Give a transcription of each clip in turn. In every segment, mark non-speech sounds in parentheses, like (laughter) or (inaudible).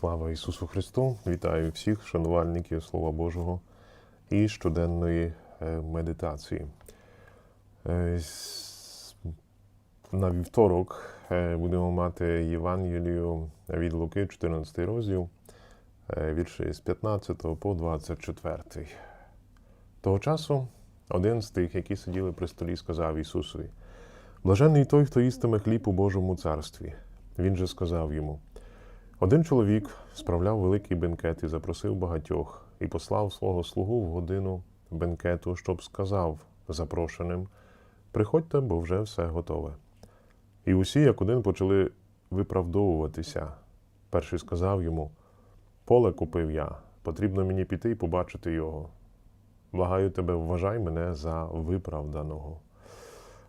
Слава Ісусу Христу! Вітаю всіх шанувальників Слова Божого і щоденної е, медитації. Е, На вівторок е, будемо мати Євангелію від Луки, 14 розділ, вірші з 15 по 24. Того часу один з тих, які сиділи при столі, сказав Ісусові: Блаженний той, хто їстиме хліб у Божому царстві. Він же сказав йому. Один чоловік справляв великий бенкет і запросив багатьох, і послав свого слугу в годину бенкету, щоб сказав запрошеним: Приходьте, бо вже все готове. І усі, як один, почали виправдовуватися. Перший сказав йому: Поле купив я, потрібно мені піти і побачити його. Благаю тебе, вважай мене за виправданого.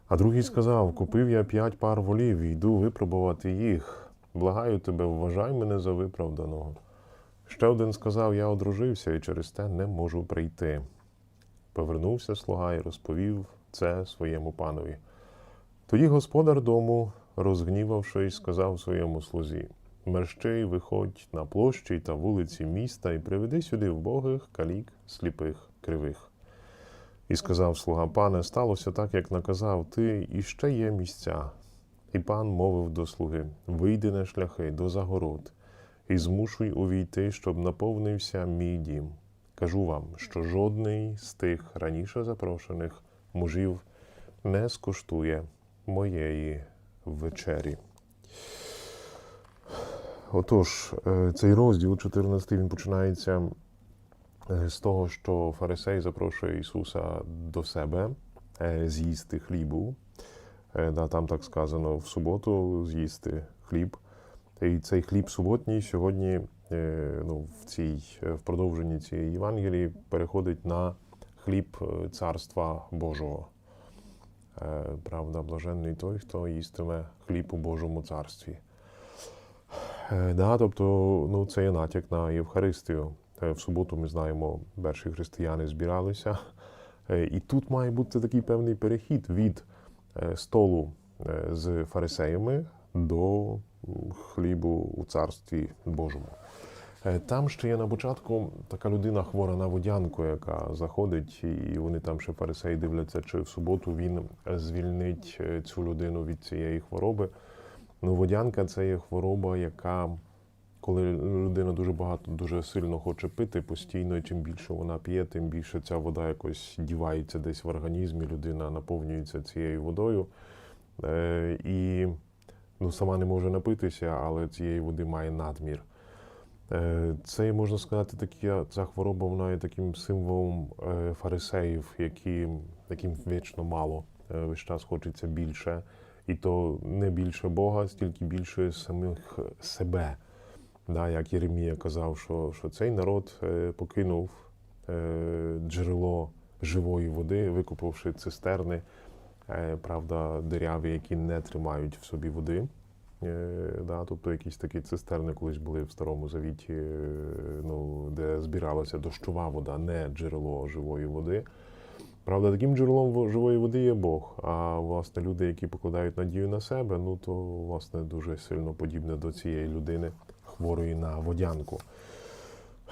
А другий сказав: Купив я п'ять пар волів йду випробувати їх. Благаю тебе, вважай мене за виправданого. Ще один сказав: Я одружився і через те не можу прийти. Повернувся слуга і розповів це своєму панові. Тоді господар дому, розгнівавшись, сказав своєму слузі: Мерщей, виходь на площі та вулиці міста і приведи сюди вбогих, калік, сліпих, кривих. І сказав слуга, пане, сталося так, як наказав ти, і ще є місця. І пан мовив до слуги: Вийди на шляхи до загород, і змушуй увійти, щоб наповнився мій дім. Кажу вам, що жодний з тих раніше запрошених мужів не скуштує моєї вечері. Отож, е, цей розділ 14 він починається е, з того, що фарисей запрошує Ісуса до себе е, з'їсти хлібу. Е, Да, там так сказано в суботу з'їсти хліб. І цей хліб суботній сьогодні е, ну, в, цій, е, в продовженні цієї Євангелії переходить на хліб Царства Божого. Правда, блаженний той, хто їстиме хліб у Божому царстві. Да, тобто, ну, це є натяк на Євхаристію. В суботу ми знаємо, перші християни збиралися. І тут має бути такий певний перехід від столу е, з фарисеями до хлібу у царстві Божому. Е, Там ще є на початку така людина хвора на водянку, яка заходить, і вони там ще фарисеї дивляться, чи в суботу він звільнить е, цю людину від цієї хвороби. Ну, водянка це є хвороба, яка, коли людина дуже багато, дуже сильно хоче пити постійно, чим більше вона п'є, тим більше ця вода якось дівається десь в організмі, людина наповнюється цією водою. Е, і ну, сама не може напитися, але цієї води має надмір. Е, Це можна сказати, такі, ця хвороба вона є таким символом е, фарисеїв, які, яким вічно мало. Е, Весь час хочеться більше. І то не більше Бога, стільки більше самих себе. Да, як Єремія казав, що, що цей народ е, покинув е, джерело живої води, викопавши цистерни, е, правда, диряві, які не тримають в собі води. Да, тобто якісь такі цистерни колись були в Старому Завіті, ну, де збиралася дощова вода, не джерело живої води. Правда, таким джерелом живої води є Бог. А власне люди, які покладають надію на себе, ну то власне дуже сильно подібне до цієї людини, хворої на водянку.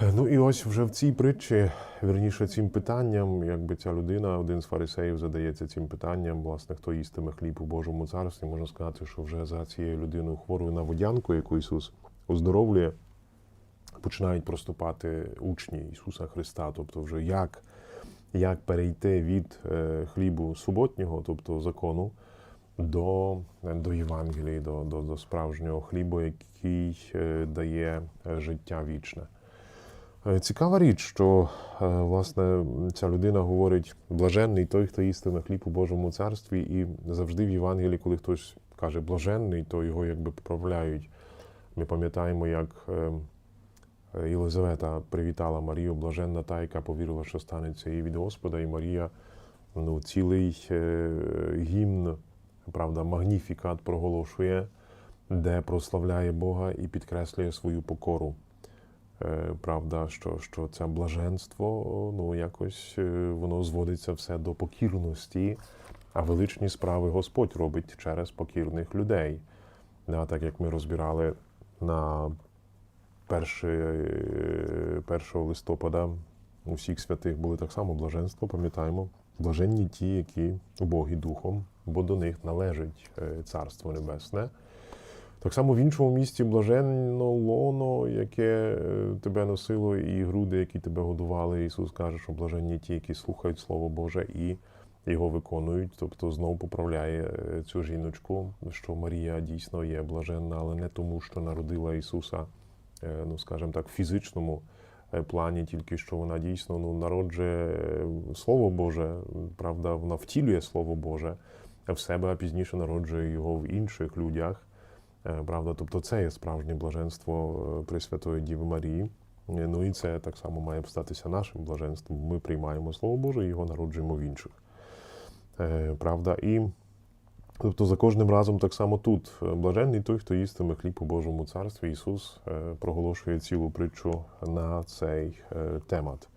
Е, Ну і ось вже в цій притчі, вірніше, цим питанням, якби ця людина, один з фарисеїв задається цим питанням, власне, хто їстиме хліб у Божому царстві, можна сказати, що вже за цією людиною хворою на водянку, яку Ісус оздоровлює, починають проступати учні Ісуса Христа. Тобто, вже як, як перейти від е, хлібу суботнього, тобто закону, до, до Євангелії, до, до, до справжнього хлібу, який е, дає е, життя вічне. Е, Цікава річ, що власне ця людина говорить блаженний той, хто їстиме хліб у Божому царстві, і завжди в Євангелії, коли хтось каже блаженний, то його якби поправляють. Ми пам'ятаємо, як Єлизавета привітала Марію, блаженна та, яка повірила, що станеться їй від Господа, і Марія ну, цілий гімн, правда, магніфікат проголошує, де прославляє Бога і підкреслює свою покору. Е, Правда, що, що це блаженство, ну якось е, воно зводиться все до покірності, а величні справи Господь робить через покірних людей. Да, так як ми розбирали на перший- 1 листопада у всіх святих були так само блаженство, пам'ятаємо. Блаженні ті, які убогі духом, бо до них належить е, Царство Небесне. Так само в іншому місці блаженно лоно, яке е, тебе носило, і груди, які тебе годували. Ісус каже, що блаженні ті, які слухають Слово Боже і його виконують. Тобто знову поправляє е, цю жіночку, що Марія дійсно є блаженна, але не тому, що народила Ісуса, ну скажімо так, в фізичному плані, тільки що вона дійсно ну, народжує Слово Боже, правда, вона втілює Слово Боже в себе, а пізніше народжує його в інших людях. Е, Правда, тобто це є справжнє блаженство е, Пресвятої Діви Марії. Е, Ну і це так само має статися нашим блаженством. Ми приймаємо Слово Боже і його народжуємо в інших. Правда, і тобто за кожним разом так само тут. Блаженний той, хто їстиме хліб у Божому царстві. Ісус проголошує цілу притчу на цей темат,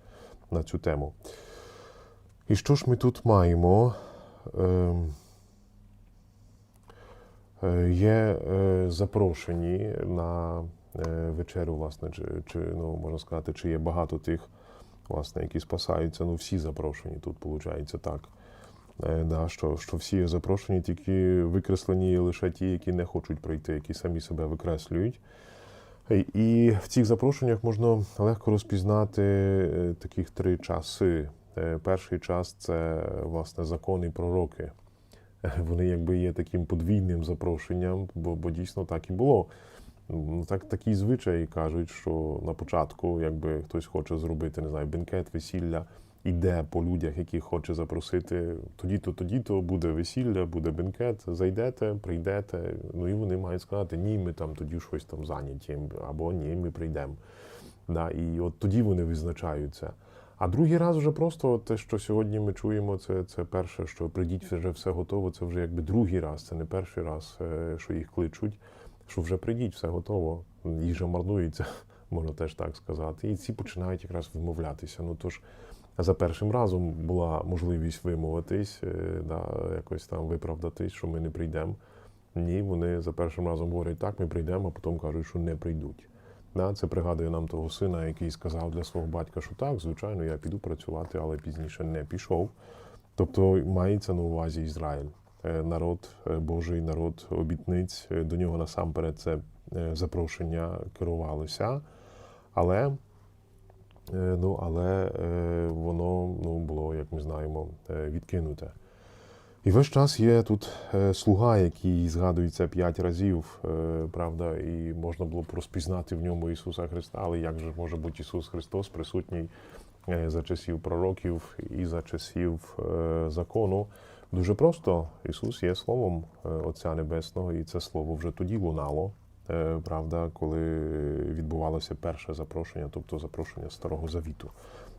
на цю тему. І що ж ми тут маємо? Е, Є е, запрошені на е, вечерю, власне, чи, ну, можна сказати, чи є багато тих, власне, які спасаються. Ну, всі запрошені тут, виходить так. Да, що, що всі запрошені, тільки викреслені лише ті, які не хочуть прийти, які самі себе викреслюють. І в цих запрошеннях можна легко розпізнати таких три часи. Перший час це власне закони пророки. (laughs) Вони якби є таким подвійним запрошенням, бо, бо дійсно так і було. Ну, так, такі звичаї кажуть, що на початку, якби хтось хоче зробити, не знаю, бенкет, весілля, іде по людях, яких хоче запросити, тоді-то, тоді-то буде весілля, буде бенкет, зайдете, прийдете. Ну і вони мають сказати, ні, ми там тоді щось там зайняті, або ні, ми прийдемо. Да, і от тоді вони визначаються. А другий раз вже просто те, що сьогодні ми чуємо, це, це перше, що прийдіть вже все готово. Це вже якби другий раз, це не перший раз, е, що їх кличуть. Що вже прийдіть, все готово. Їжа марнується, (laughs) можна теж так сказати. І ці починають якраз вимовлятися. Ну тож за першим разом була можливість вимовитись, е, да, якось там виправдатись, що ми не прийдемо. Ні, вони за першим разом говорять так, ми прийдемо, а потім кажуть, що не прийдуть. Да, це пригадує нам того сина, який сказав для свого батька, що так, звичайно, я піду працювати, але пізніше не пішов. Тобто мається на увазі Ізраїль, Е, народ е, Божий, народ обітниць. Е, До нього насамперед це запрошення керувалося. Але, ну, але воно ну, було, як ми знаємо, відкинуте. І весь час є тут е, слуга, який згадується п'ять разів, е, правда, і можна було б розпізнати в ньому Ісуса Христа, але як же може бути Ісус Христос присутній е, за часів пророків і за часів закону? Дуже просто Ісус є Словом Отця Небесного, і це слово вже тоді лунало, правда, коли відбувалося перше запрошення, тобто запрошення Старого Завіту.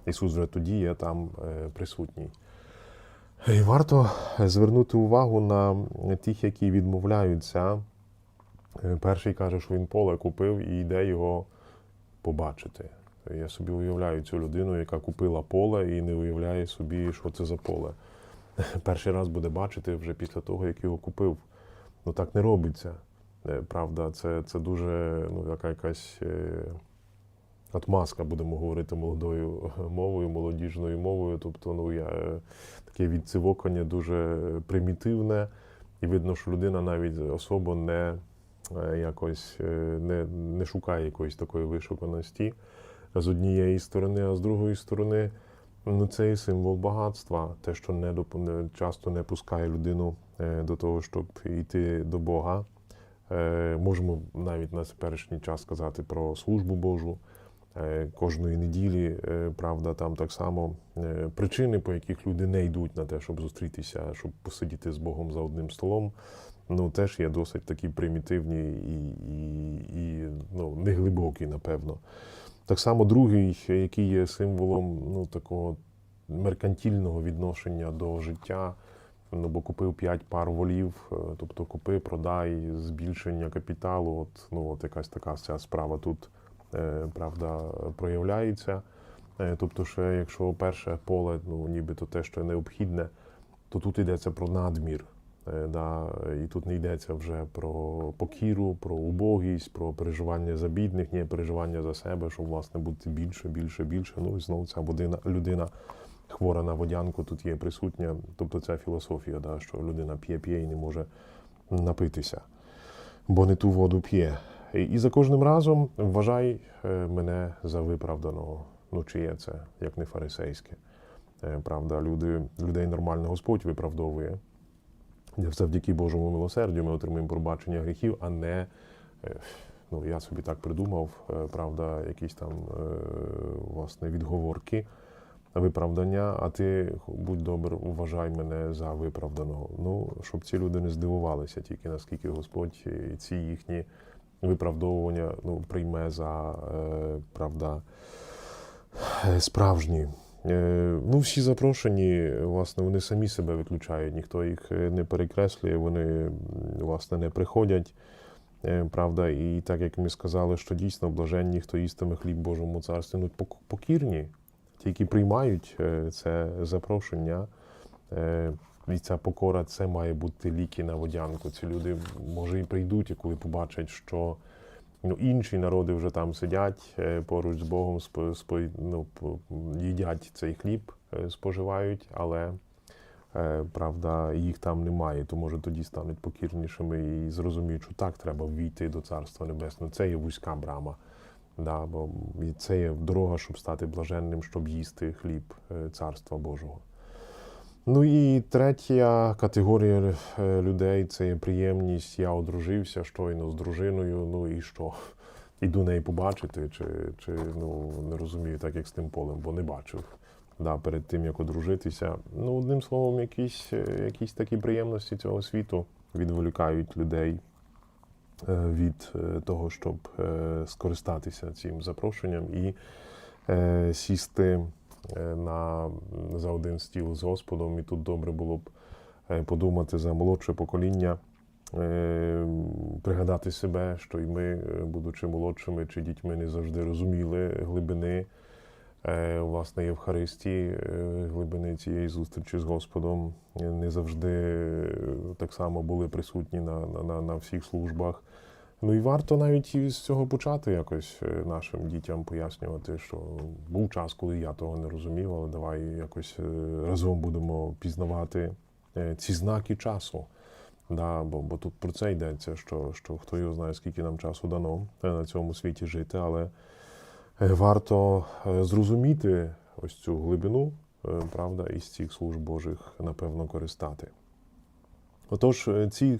Ісус вже тоді є там присутній. І варто звернути увагу на тих, які відмовляються. Е, Перший каже, що він поле купив і йде його побачити. Я собі уявляю цю людину, яка купила поле і не уявляє собі, що це за поле. (laughs) Перший раз буде бачити вже після того, як його купив. Ну так не робиться. Е, Правда, це, це дуже ну, така якась е, отмазка, будемо говорити молодою (laughs) мовою, молодіжною мовою. Тобто, ну я е, таке відцивокання дуже примітивне, і видно, що людина навіть особо не е, якось е, не, не шукає якоїсь такої вишуканості з однієї сторони, а з другої сторони, ну це і символ багатства, те, що не часто не пускає людину до того, щоб йти до Бога. Можемо навіть на теперішній час сказати про службу Божу. Е, Кожної неділі, е, правда, там так само е, причини, по яких люди не йдуть на те, щоб зустрітися, щоб посидіти з Богом за одним столом, ну теж є досить такі примітивні і, і, і ну, неглибокі, напевно. Так само другий, який є символом ну, такого меркантільного відношення до життя. Ну, бо купив 5 пар волів, тобто купи, продай, збільшення капіталу. От, ну, от якась така ця справа тут правда, проявляється. Е, Тобто, ще якщо перше поле, ну, нібито те, що необхідне, то тут йдеться про надмір. Е, Да, і тут не йдеться вже про покіру, про убогість, про переживання за бідних, ні, переживання за себе, щоб власне бути більше, більше, більше. Ну і знову ця людина, людина хвора на водянку тут є присутня. Тобто ця філософія, да, що людина п'є, п'є і не може напитися, бо не ту воду п'є. І, за кожним разом вважай е, мене за виправданого. Ну, чиє це, як не фарисейське. Е, Правда, люди, людей нормально Господь виправдовує. Завдяки Божому милосердю ми отримуємо пробачення гріхів, а не е, ну, я собі так придумав, правда, якісь там власне відговорки, виправдання, а ти будь добр, вважай мене за виправданого. Ну, щоб ці люди не здивувалися, тільки наскільки Господь і ці їхні виправдовування ну, прийме за е, правда е, справжні. Е, Ну, всі запрошені, власне, вони самі себе виключають, ніхто їх не перекреслює, вони власне не приходять. Правда, і так як ми сказали, що дійсно блаженні, хто їстиме хліб Божому царстві, ну покірні, ті, які приймають це запрошення. І ця покора це має бути ліки на водянку. Ці люди може і прийдуть, і коли побачать, що ну, інші народи вже там сидять е, поруч з Богом, спо, спо, ну, їдять цей хліб, е, споживають, але е, правда, їх там немає, то може тоді стануть покірнішими і зрозуміють, що так треба ввійти до Царства Небесного. Це є вузька брама. Да, бо це є дорога, щоб стати блаженним, щоб їсти хліб Царства Божого. Ну і третя категорія е, людей це є приємність. Я одружився щойно з дружиною. Ну і що? Іду неї побачити, чи, чи ну не розумію, так як з тим полем, бо не бачив. Да, перед тим як одружитися. Ну, одним словом, якісь, е, якісь такі приємності цього світу відволікають людей е, від того, щоб скористатися цим запрошенням і сісти на, за один стіл з Господом. І тут добре було б е, подумати за молодше покоління, е, пригадати себе, що і ми, е, будучи молодшими чи дітьми, не завжди розуміли глибини. е, Власне, Євхаристії, е, глибини цієї зустрічі з Господом е, не завжди е, так само були присутні на, на, на, на всіх службах. Ну і варто навіть із цього почати якось е, нашим дітям пояснювати, що був час, коли я того не розумів, але давай якось е, разом будемо пізнавати е, ці знаки часу. Да, бо, бо тут про це йдеться, що, що хто його знає, скільки нам часу дано на цьому світі жити, але варто зрозуміти ось цю глибину, правда, із цих служб Божих, напевно, користати. Отож, е, ці,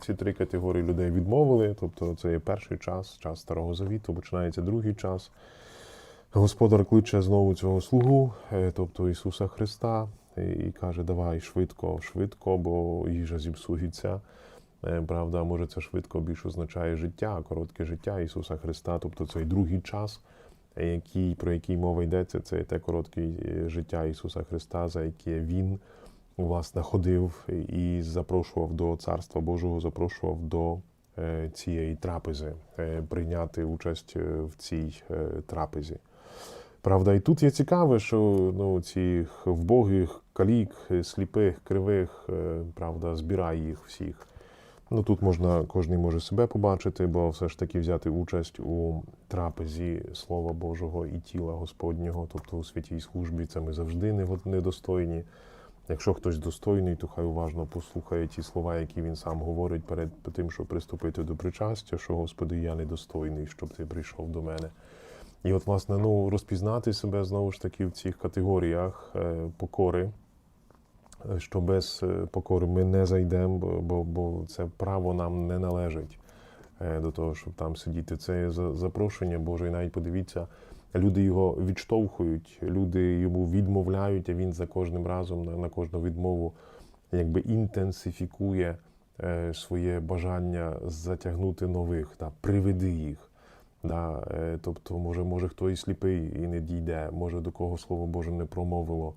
ці три категорії людей відмовили, тобто це є перший час, час Старого Завіту, починається другий час. Господар кличе знову цього слугу, е, тобто Ісуса Христа, і- каже: Давай швидко, швидко, бо їжа зіпсується. Е, Правда, може, це швидко більш означає життя, коротке життя Ісуса Христа, тобто цей другий час, е, який, про який мова йдеться, це те коротке е, життя Ісуса Христа, за яке Він власне ходив і запрошував до Царства Божого, запрошував до е, цієї трапези, е, прийняти участь е, в цій трапезі. Правда, і тут є цікаве, що ну, цих вбогих, калік, сліпих, кривих, правда, збирає їх всіх. Ну тут можна, кожен може себе побачити, бо все ж таки взяти участь у трапезі Слова Божого і тіла Господнього, тобто у святій службі, це ми завжди не- недостойні. Якщо хтось достойний, то хай уважно послухає ті слова, які він сам говорить перед тим, щоб приступити до причастя, що Господи, я недостойний, щоб ти прийшов до мене. І от, власне, ну, розпізнати себе знову ж таки в цих категоріях е, покори, е, що без е, покори ми не зайдемо, бо, бо, це право нам не належить до того, щоб там сидіти. Це за- запрошення Боже, і навіть подивіться, люди його відштовхують, люди йому відмовляють, а він за кожним разом на, кожну відмову якби інтенсифікує е, своє бажання затягнути нових, та, приведи їх. Да, е, тобто, може, може хтось і сліпий і не дійде, може до кого слово Боже не промовило,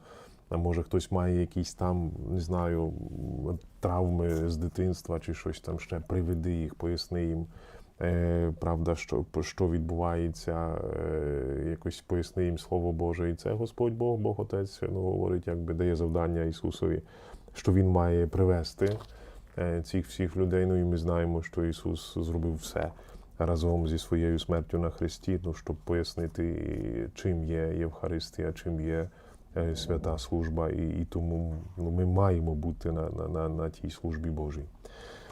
а може хтось має якісь там, не знаю, травми з дитинства чи щось там ще приведи їх, поясни їм. Е, правда, що, що відбувається, е, якось поясни їм Слово Боже. І це Господь Бог, Бог Отець, ну, говорить, якби дає завдання Ісусові що Він має привести е, цих всіх людей. Ну і ми знаємо, що Ісус зробив все разом зі своєю смертю на Христі, ну, щоб пояснити, чим є Євхаристія, чим є свята служба, і, і тому ну, ми маємо бути на, на, на, на тій службі Божій.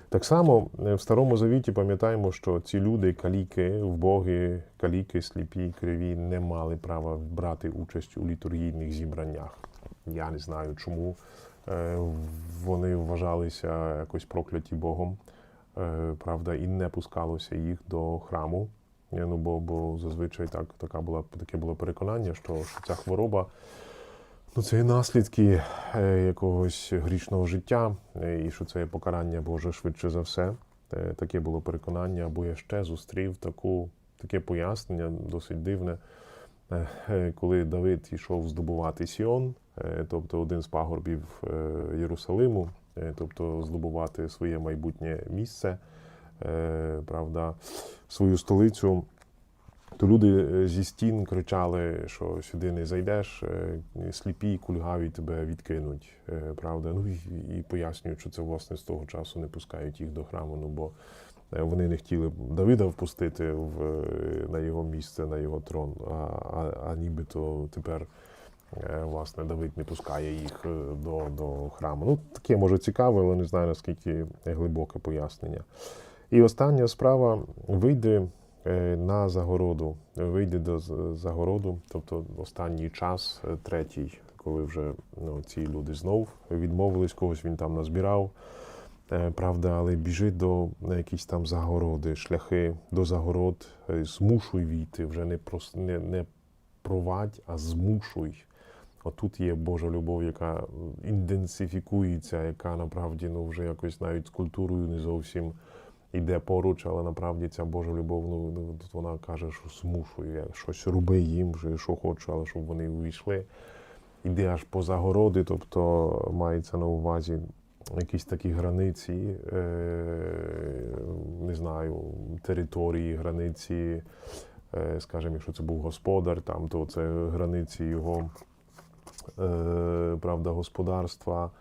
Так само е, в Старому Завіті пам'ятаємо, що ці люди, каліки, вбоги, каліки, сліпі, криві, не мали права брати участь у літургійних зібраннях. Я не знаю, чому е, вони вважалися якось прокляті Богом, е, правда, і не пускалося їх до храму. Ну, бо, бо зазвичай так, така була, таке було переконання, що, що ця хвороба Ну, це є наслідки е, якогось грішного життя, е, і що це є покарання Боже швидше за все. Е, Таке було переконання, або я ще зустрів таку, таке пояснення, досить дивне, коли Давид йшов здобувати Сіон, тобто один з пагорбів Єрусалиму, тобто здобувати своє майбутнє місце, правда, свою столицю то люди е, зі стін кричали, що сюди не зайдеш, е, сліпі, кульгаві тебе відкинуть. е, Правда, ну і, пояснюють, що це власне з того часу не пускають їх до храму. Ну бо вони не хотіли Давида впустити в, на його місце, на його трон. А, а, а нібито тепер власне Давид не пускає їх до, до храму. Ну, таке може цікаве, але не знаю наскільки глибоке пояснення. І остання справа вийде на загороду, вийде до загороду, тобто останній час, е, третій, коли вже ну, ці люди знов відмовились, когось він там назбирав. е, Правда, але біжи до якісь там загороди, шляхи до загород, е, змушуй війти, вже не прос, не, не провадь, а змушуй. Отут є Божа любов, яка м, інтенсифікується, яка насправді ну, вже якось навіть з культурою не зовсім йде поруч, але насправді ця Божа любов, ну, ну тут вона каже, що змушує, я щось роби їм, що хочу, але щоб вони увійшли. Іде аж по загороди, тобто мається на увазі якісь такі границі, е, не знаю, території, границі, е, скажімо, якщо це був господар, там, то це границі його е, правда, господарства.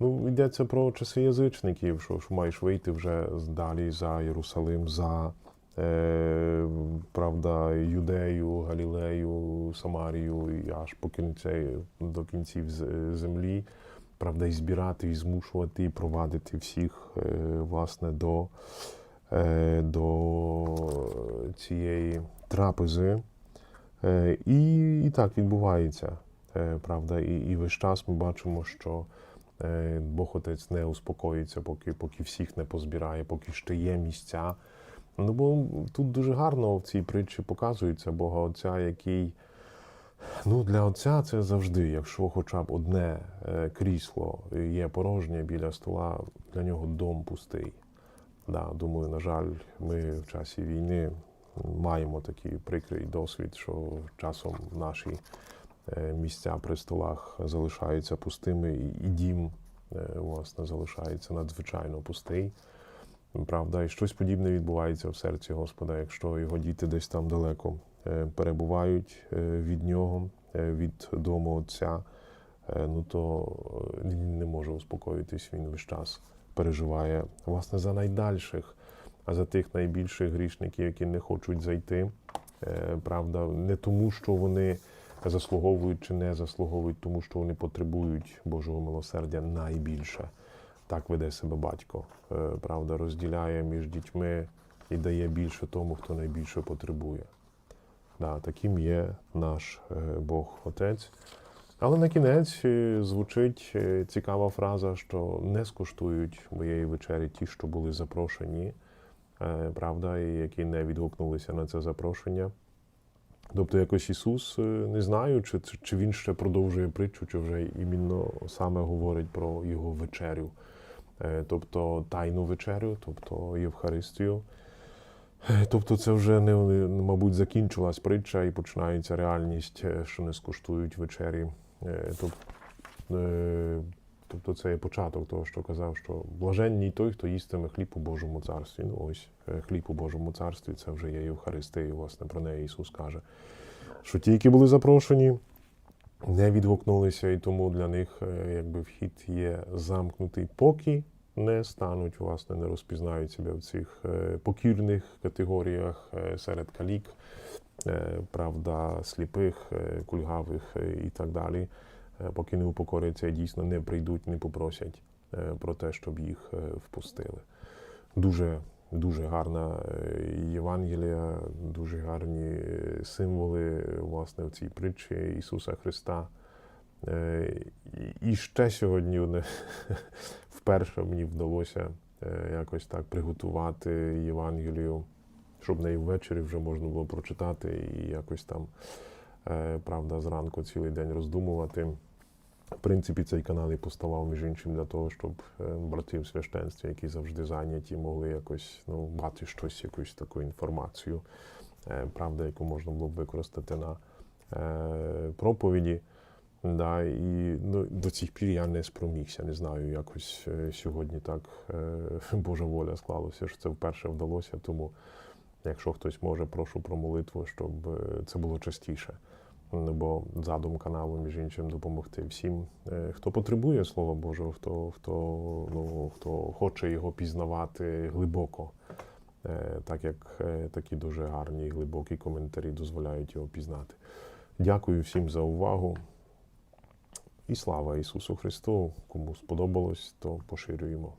Ну, йдеться про часи язичників, що, що маєш вийти вже далі за Єрусалим, за е, правда, Юдею, Галілею, Самарію, і аж по кінці, до кінців землі, правда, і збирати, і змушувати, і провадити всіх е, власне до, е, до цієї трапези. Е, І, і так відбувається. Е, Правда, і, і весь час ми бачимо, що Бог Отець не успокоїться, поки, поки всіх не позбирає, поки ще є місця. Ну, бо тут дуже гарно в цій притчі показується Бога Отця, який ну, для Отця це завжди, якщо хоча б одне е, крісло є порожнє біля стола, для нього дом пустий. Да, думаю, на жаль, ми в часі війни маємо такий прикрий досвід, що часом наші е, місця при столах залишаються пустими, і дім е, власне залишається надзвичайно пустий. Правда, і щось подібне відбувається в серці Господа, якщо його діти десь там далеко е, перебувають е, від нього, е, від дому Отця, е, ну то е, він не може успокоїтись, він весь час переживає власне за найдальших, а за тих найбільших грішників, які не хочуть зайти. Е, Правда, не тому, що вони заслуговують чи не заслуговують, тому що вони потребують Божого милосердя найбільше. Так веде себе батько. Е, Правда, розділяє між дітьми і дає більше тому, хто найбільше потребує. Да, таким є наш е, Бог Отець. Але на кінець е, звучить цікава фраза, що не скуштують моєї вечері ті, що були запрошені, правда, і які не відгукнулися на це запрошення. Тобто якось Ісус, е, не знаю, чи, чи, Він ще продовжує притчу, чи вже іменно саме говорить про Його вечерю, Е, тобто тайну вечерю, тобто Євхаристію. Е, Тобто це вже не, мабуть, закінчилась притча і починається реальність, що не скуштують вечері. Тоб- е, Тобто це є початок того, що казав, що блаженній той, хто їстиме хліб у Божому царстві. Ну ось е, хліб у Божому царстві це вже є Євхаристія, і, власне, про неї Ісус каже. Що ті, які були запрошені, не відгукнулися, і тому для них е, якби вхід є замкнутий, поки не стануть, власне, не розпізнають себе в цих е, покірних категоріях серед калік, правда, сліпих, кульгавих і так далі. Е, Поки не упокоряться дійсно не прийдуть, не попросять е, про те, щоб їх е, впустили. Дуже Дуже гарна Євангелія, дуже гарні символи власне в цій притчі Ісуса Христа. І- ще сьогодні (laughs) вперше мені вдалося якось так приготувати Євангелію, щоб неї ввечері вже можна було прочитати і якось там, правда, зранку цілий день роздумувати. В принципі, цей канал і поставав між іншим для того, щоб е, брати в священстві, які завжди зайняті, могли якось ну, мати щось, якусь таку інформацію, е, правда, яку можна було б використати на е, проповіді. Да, і ну, до цих пір я не спромігся, не знаю, якось е, сьогодні так е, (laughs) Божа воля склалося, що це вперше вдалося. Тому, якщо хтось може, прошу про молитву, щоб е, це було частіше. Бо задум каналу, між іншим, допомогти всім, е, хто потребує Слова Божого, хто, хто, ну, хто хоче його пізнавати глибоко, Е, так як такі дуже гарні і глибокі коментарі дозволяють його пізнати. Дякую всім за увагу. І слава Ісусу Христу! Кому сподобалось, то поширюємо.